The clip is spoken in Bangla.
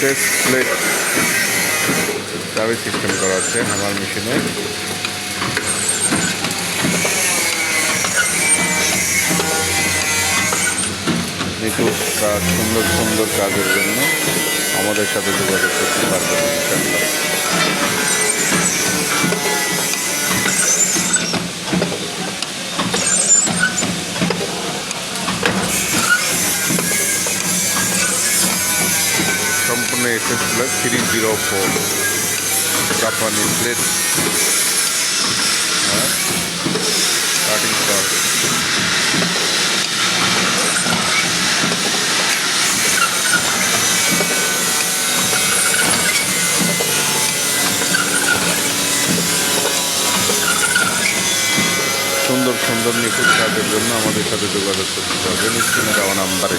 এসএস প্লেট চাবি সিস্টেম করা আছে আমার মেশিনে যেহেতু কাজ সুন্দর সুন্দর কাজের জন্য আমাদের সাথে যোগাযোগ করতে পারবেন সম্পূর্ণ SS plus three zero four জাপানি প্লেট। কাটিং করা সুন্দর সুন্দর নিখুঁত কাজের জন্য আমাদের সাথে যোগাযোগ করতে পারবেন স্ক্রিনে দেওয়া নাম্বারে।